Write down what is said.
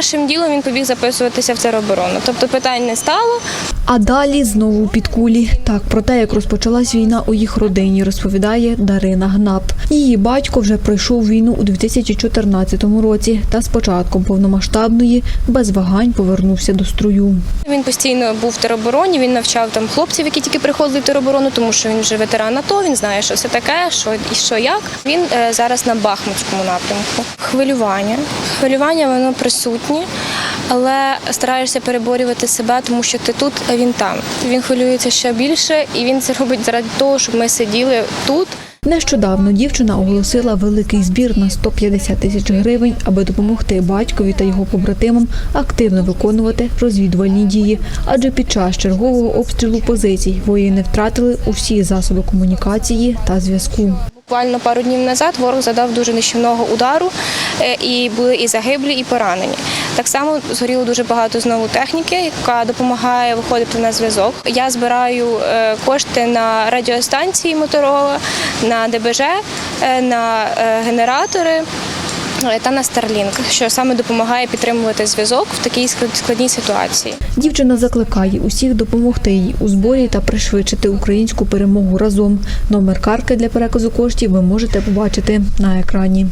першим ділом він побіг записуватися в тероборону. Тобто питань не стало. А далі знову під кулі. Так про те, як розпочалась війна у їх родині, розповідає Дарина Гнап. Її батько вже пройшов війну у 2014 році та з початком повномасштабної без вагань повернувся до строю. Він постійно був в теробороні. Він навчав там хлопців, які тільки приходили в тероборону, тому що він вже ветеран АТО. Він знає, що це таке, що і що як. Він е, зараз на Бахмутському напрямку. Хвилювання. Хвилювання воно присутнє, але стараєшся переборювати себе, тому що ти тут, а він там. Він хвилюється ще більше, і він це робить заради того, щоб ми сиділи тут. Нещодавно дівчина оголосила великий збір на 150 тисяч гривень, аби допомогти батькові та його побратимам активно виконувати розвідувальні дії. Адже під час чергового обстрілу позицій воїни втратили усі засоби комунікації та зв'язку. Буквально пару днів назад ворог задав дуже нищівного удару, е, і були і загиблі, і поранені. Так само згоріло дуже багато знову техніки, яка допомагає виходити на зв'язок. Я збираю е, кошти на радіостанції Моторола, на ДБЖ, е, на генератори. Та на Starlink, що саме допомагає підтримувати зв'язок в такій склад- складній ситуації. Дівчина закликає усіх допомогти їй у зборі та пришвидшити українську перемогу разом. Номер картки для переказу коштів ви можете побачити на екрані.